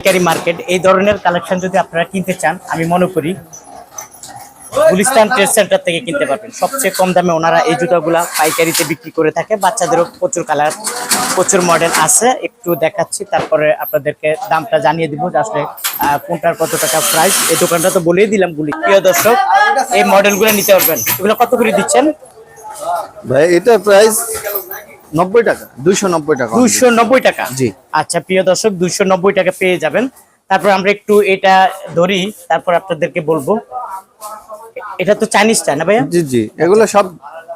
পাইকারি মার্কেট এই ধরনের কালেকশন যদি আপনারা কিনতে চান, আমি মনে করি গুলিস্তান ট্রেড সেন্টার থেকে কিনতে পারবেন। সবচেয়ে কম দামে ওনারা এই জুতাগুলা পাইকারিতে বিক্রি করে থাকে। বাচ্চাদেরও প্রচুর কালার প্রচুর মডেল আছে। একটু দেখাচ্ছি, তারপরে আপনাদেরকে দামটা জানিয়ে দিব আসলে কোনটার কত টাকা প্রাইস এই দোকানটা তো বলেই দিলাম গুলি। প্রিয় দর্শক, এই মডেলগুলো নিতে পারবেন। এগুলো কত করে দিচ্ছেন? ভাই, এটা প্রাইস নব্বই টাকা। দুইশো নব্বই টাকা। দুইশো নব্বই টাকা। জি। আচ্ছা প্রিয় দর্শক দুইশো নব্বই টাকা পেয়ে যাবেন। তারপর আমরা একটু এটা ধরি তারপর আপনাদেরকে বলব। এটা তো চাইনিজটা না ভাইয়া? জি জি। এগুলো সব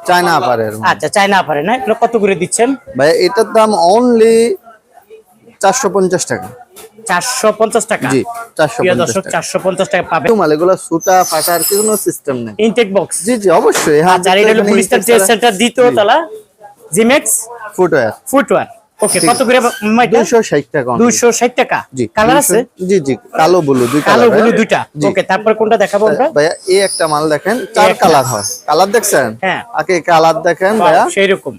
চায়না আপারের। আচ্ছা চাইনা পারে না? এগুলো কত করে দিচ্ছেন? ভাই এটার দাম অনলি চারশো পঞ্চাশ টাকা। চারশো পঞ্চাশ টাকা? জি চারশো পঞ্চাশ টাকা। পাবে মাল এগুলো সুতা ফাটার কোনো সিস্টেম নেই। ইনটেক বক্স জি জি অবশ্যই। হ্যাঁ আচ্ছা দ্বিতীয় তলা। জিমেক্স ফুটওয়্যার ফুটওয়ার ওকে কত করে দুইশো ষাট টাকা only। দুইশো ষাট টাকা। জি কালার আছে? জি জি কালো ব্লু দুই কালো ব্লু? দুইটা। ওকে তারপর কোনটা দেখাবো আমরা? ভাইয়া এই একটা মাল দেখেন চার কালার হয়। কালার দেখছেন? হ্যাঁ। আগে কালার দেখেন ভাইয়া। সেই রকম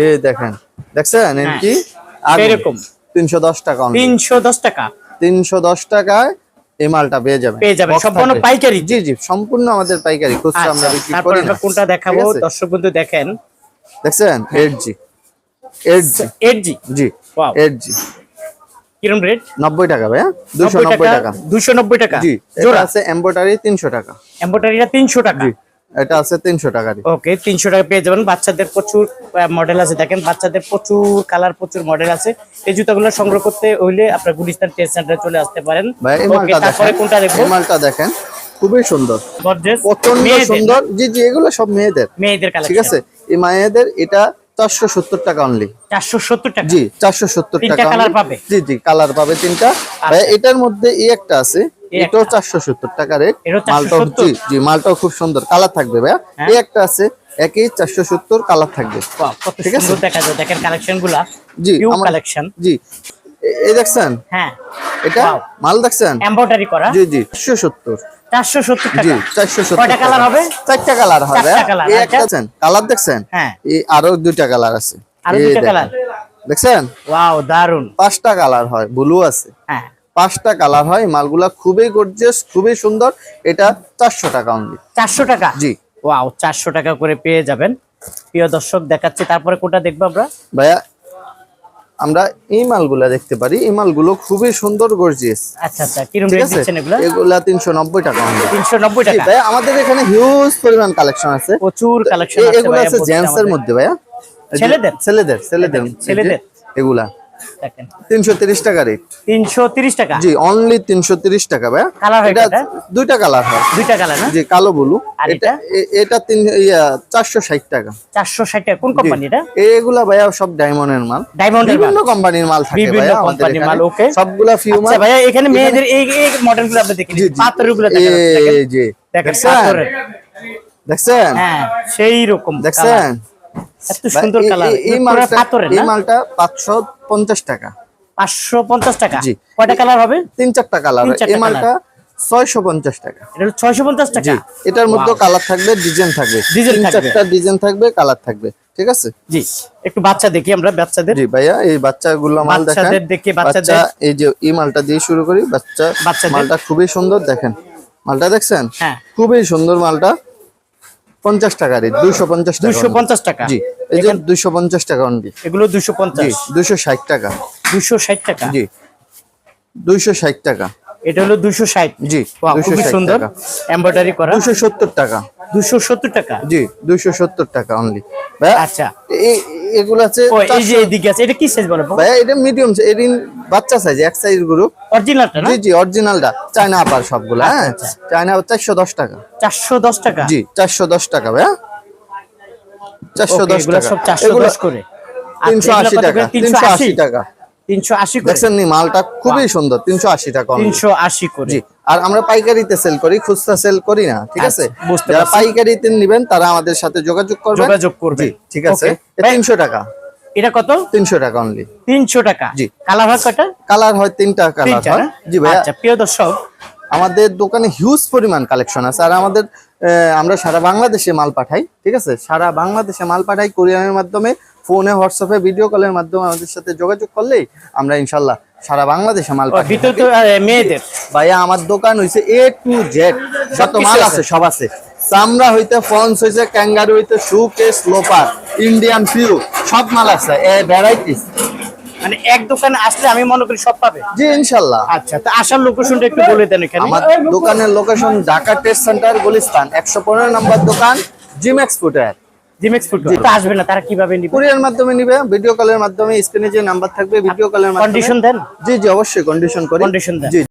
এই দেখেন দেখছেন? হ্যাঁ। কি? সেরকম। তিনশো দশ টাকা only। তিনশো দশ টাকা। তিনশো দশ টাকায় এই মালটা পেয়ে যাবেন। পেয়ে যাবেন, সম্পূর্ণ পাইকারি? জি জি সম্পূর্ণ আমাদের পাইকারি। খুচরা আমরা আচ্ছা বিক্রি করি না। কোনটা দেখাবো? দর্শক বন্ধু দেখেন। দেখছেন? Eight G eight G eight G. G eight G কিরম রেট নব্বই টাকা ভাইয়া দুশো নব্বই টাকা দুশো নব্বই টাকা? জি। জোড়া? আছে এম্বোটারি তিনশো টাকা। এম্বোটারিটা তিনশো টাকা? জি। এটা আছে তিনশো টাকারই ওকে তিনশো টাকা পেয়ে যাবেন। বাচ্চাদের প্রচুর মডেল আছে। দেখেন বাচ্চাদের প্রচুর কালার প্রচুর মডেল আছে। এই জুতাগুলো সংগ্রহ করতে হইলে আপনার গুলিস্তান টেস্ট সেন্টারে চলে আসতে পারেন। ভাই এই মালটা তারপরে দেখেন। কোনটা দেখব? মালটা দেখেন। খুবই সুন্দর। গর্জেস প্রচণ্ড সুন্দর। জি জি এগুলো সব মেয়েদের। মেয়েদের কালেকশন ঠিক আছে? এই মায়েদের এটা চারশো সত্তর টাকা অনলি চারশো সত্তর টাকা? জি চারশো সত্তর টাকা? জি জি কালার পাবে তিনটা। ভাই এটার মধ্যে এই একটা আছে এটাও চারশো সত্তর টাকা রেট এটাও 470? মালটাও জি জি মালটাও খুব সুন্দর। কালার থাকবে ভাইয়া। হ্যাঁ। এই একটা আছে একই চারশো সত্তর কালার থাকবে। ঠিক আছে? দেখেন কালেকশনগুলা। জি কালেকশন জি। এই দেখছেন? হ্যাঁ। এটা মাল দেখছেন? এম্ব্রয়ডারি করা। জি জি চারশো সত্তর। টাকা। কয়টা কালার হবে? চারটা কালার হবে এই। একটা দেখছেন কালার দেখছেন? হ্যাঁ। এই আরও দুইটা কালার আছে। আরও দুইটা কালার? দেখছেন? ওয়াও দারুণ পাঁচটা কালার হয় ব্লু আছে। হ্যাঁ। পাঁচটা কালার হয় মালগুলা খুবই গর্জিয়াস খুবই সুন্দর। এটা চারশো টাকা অনলি চারশো টাকা? জি। ওয়াও চারশো টাকা করে পেয়ে যাবেন। প্রিয় দর্শক দেখাচ্ছি তারপরে কোটা দেখব আমরা? ভাইয়া আমরা এই মালগুলা দেখতে পারি। এই মালগুলো খুবই সুন্দর গর্জিয়াস আচ্ছা আচ্ছা। কি রকম রেট দিচ্ছেন এগুলো? এগুলা তিনশো নব্বই টাকা। only। তিনশো নব্বই জি, টাকা? ভাইয়া আমাদের এখানে হিউজ পরিমাণ কালেকশন আছে। প্রচুর কালেকশন আছে এগুলো আছে জেন্টস এর মধ্যে ভাইয়া। ছেলেদের? ছেলেদের। ছেলেদের ছেলেদের? এগুলা। দেখেন। তিনশো তিরিশ টাকা রেট তিনশো তিরিশ টাকা? জি অনলি তিনশো তিরিশ টাকা ভাইয়া। Colour এটা দুইটা কালার হয়। দুইটা কালার না? জি কালো বলু এটা এটা? ইয়া টাকা। টাকা। কোন কোম্পানি এটা? এগুলা ভাইয়া সব ডায়মন্ডের মাল। ডায়মন্ডের বিভিন্ন কোম্পানির মাল থাকে বিভিন্ন কোম্পানির মাল, okay। সবগুলা আচ্ছা ভাইয়া এখানে মেয়েদের এই এই মডেল আপনি দেখেন। জি, জি। পাথরেরগুলো দেখেন। এই যে দেখেন দেখছেন? পাথরের। দেখছেন? হ্যাঁ সেই রকম দেখছেন? colour। এত সুন্দর কালার এই- এই মালটা এই মালটা পাঁচশো পঞ্চাশ টাকা। পাঁচশো পঞ্চাশ টাকা? জি। কয়টা কালার হবে? তিন চারটা কালার এই মালটা ছয়শো পঞ্চাশ টাকা। এটা টাকা জি। এটার মধ্যে কালার থাকবে ডিজাইন থাকবে। Design চারটা ডিজাইন থাকবে কালার থাকবে। ঠিক আছে? জি। একটু বাচ্চা দেখি আমরা বাচ্চাদের। জি ভাইয়া এই বাচ্চাগুলো মাল দেখেন। বাচ্চাদের দেখি, বাচ্চাদের- এই যে এই মালটা দিয়ে শুরু করি। বাচ্চা মালটা খুবই সুন্দর দেখেন। মালটা দেখছেন? হ্যাঁ। খুবই সুন্দর মালটা। পঞ্চাশ টাকা রেট দুইশো পঞ্চাশ টাকা দুইশো। পঞ্চাশ টাকা? জি এই যে দুইশো পঞ্চাশ টাকা অনলি এগুলো জি পঞ্চাশ। দুইশো ষাট টাকা। দুশো ষাট টাকা? জি দুইশো ষাট টাকা। এটা হলো দুশো ষাট। জি খুবই সুন্দর। এমব্রয়ডারি করা। দুশো সত্তর টাকা। দুশো সত্তর টাকা? জি দুইশো সত্তর টাকা অনলি আচ্ছা। এগুলো আছে এই যে এদিকে আছে এটা কি সাইজ বলো ভাইয়া এটা মিডিয়াম এদিন বাচ্চা সাইজ এক সাইজ গ্রুপ অরিজিনালটা না? জি জি অরিজিনালটা চায়না আপার সবগুলা হ্যাঁ? চায়না চারশো দশ টাকা। চারশো দশ টাকা? জি চারশো দশ টাকা ভাইয়া। চারশো Okay, দশ এগুলো টাকা। সব চারশো এগুলো দশ করে তিনশো আশি টাকা তিনশো আশি? টাকা। তিনশো আশি করে। দেখছেন নি মালটা খুবই সুন্দর তিনশো আশি টাকা তিনশো আশি করে। আর আমরা পাইকারিতে সেল করি খুচরা সেল করি না ঠিক আছে? আচ্ছা, যারা পাইকারিতে নিবেন তারা আমাদের সাথে যোগাযোগ করবে যোগাযোগ করবে। ঠিক আছে। তিনশো টাকা। এটা কত? তিনশো টাকা অনলি তিনশো টাকা। জি। কালার হয় কালার হয় তিনটা কালার হয়। জি আচ্ছা প্রিয় দর্শক। আমাদের দোকানে হিউজ পরিমাণ কালেকশন আছে। আর আমাদের আমরা সারা বাংলাদেশে মাল পাঠাই ঠিক আছে? সারা বাংলাদেশে মাল পাঠাই কোরিয়ানের মাধ্যমে ফোনে হোয়াটসঅ্যাপে ভিডিও কলের মাধ্যমে আমাদের সাথে যোগাযোগ করলেই আমরা ইনশাল্লাহ সারা বাংলাদেশে মাল মেয়েদের? ভাইয়া আমার দোকান হইছে এ টু জেড যত মাল আছে। সব আছে। চামড়া হইতে ফন্স হইছে ক্যাঙ্গারু হইতে শু কেস লোপার ইন্ডিয়ান ফিউ সব মাল আছে। এ ভ্যারাইটিস মানে এক দোকানে আসলে আমি মনে করি সব পাবে? জি ইনশাল্লাহ। আচ্ছা তো আসার লোকেশনটা একটু বলে দেন এখানে। আমার দোকানের location Dhaka test centre Gulistan একশো পনেরো নম্বর দোকান জিম এক্সপোর্টার জিমেক্স ফুড তো আসবে না তারা কীভাবে নিবে? কুরিয়ার মাধ্যমে নিবে ভিডিও কলের মাধ্যমে স্ক্রিনে যে নাম্বার থাকবে ভিডিও কলের মাধ্যমে। কন্ডিশন দেন? জি জি অবশ্যই কন্ডিশন করি। কন্ডিশন দেন। জি